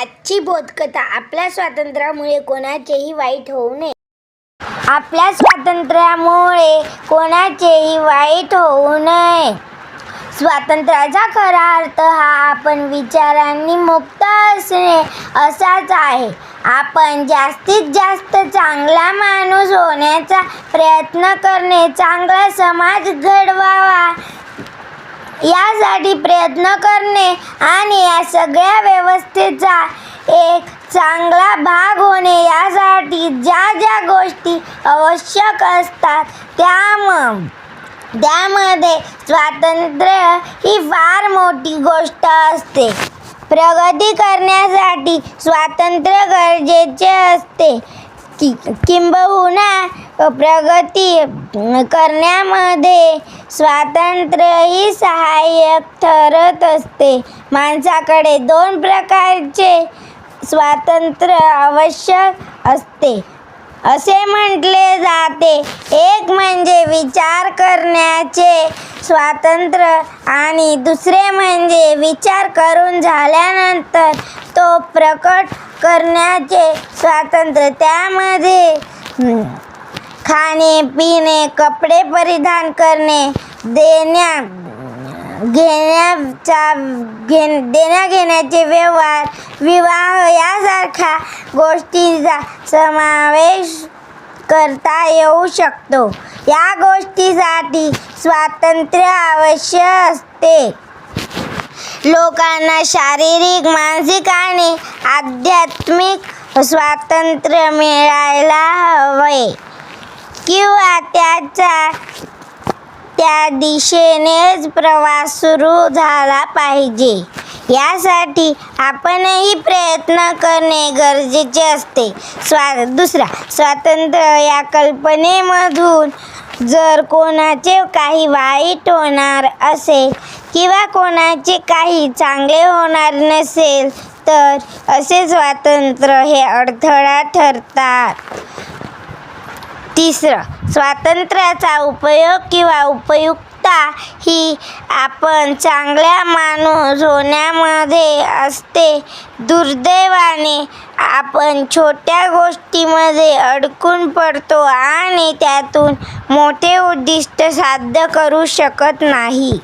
आजची बोधकथा आपल्या स्वातंत्र्यामुळे कोणाचेही वाईट होऊ नये. आपल्या स्वातंत्र्यामुळे कोणाचेही वाईट होऊ नये. स्वातंत्र्याचा खरा अर्थ हा आपण विचारांनी मुक्त असणे असाच आहे. आपण जास्तीत जास्त चांगला माणूस होण्याचा प्रयत्न करणे चांगला समाज घडवावा यासाठी प्रयत्न करणे आणि या सगळ्या व्यवस्थेचा एक चांगला भाग होणे यासाठी ज्या ज्या गोष्टी आवश्यक असतात त्या मग त्यामध्ये स्वातंत्र्य ही फार मोठी गोष्ट असते. प्रगती करण्यासाठी स्वातंत्र्य गरजेचे असते. कि किंबहुना प्रगती करण्यामध्ये स्वातंत्र्यही सहाय्यक ठरत असते. माणसाकडे दोन प्रकारचे स्वातंत्र्य आवश्यक असते. असे म्हटले जाते. एक म्हणजे विचार करण्याचे स्वातंत्र्य आणि दुसरे म्हणजे विचार करून झाल्यानंतर तो प्रकट करण्याचे स्वातंत्र्य. त्यामध्ये खाणे पिणे कपडे परिधान करणे देण्या घेण्याचा घे देण्या घेण्याचे व्यवहार विवाह यासारख्या गोष्टींचा समावेश करता येऊ शकतो. या गोष्टीसाठी स्वातंत्र्य आवश्यक असते. लोकांना शारीरिक मानसिक आणि आध्यात्मिक स्वातंत्र्य मिळायला हवे. किंवा त्याचा त्या दिशेनेच प्रवास सुरू झाला पाहिजे. यासाठी आपणही प्रयत्न करणे गरजेचे असते. स्वा दुसरा स्वातंत्र्य या कल्पनेमधून जर कोणाचे काही वाईट होणार असेल किंवा कोणाचे काही चांगले होणार नसेल तर असे स्वातंत्र्य हे अडथळा ठरतात. तिसरं स्वातंत्र्याचा उपयोग किंवा उपयुक्तता ही आपण चांगल्या माणूस होण्यामध्ये असते. दुर्दैवाने आपण छोट्या गोष्टीमध्ये अडकून पडतो आणि त्यातून मोठे उद्दिष्ट साध्य करू शकत नाही.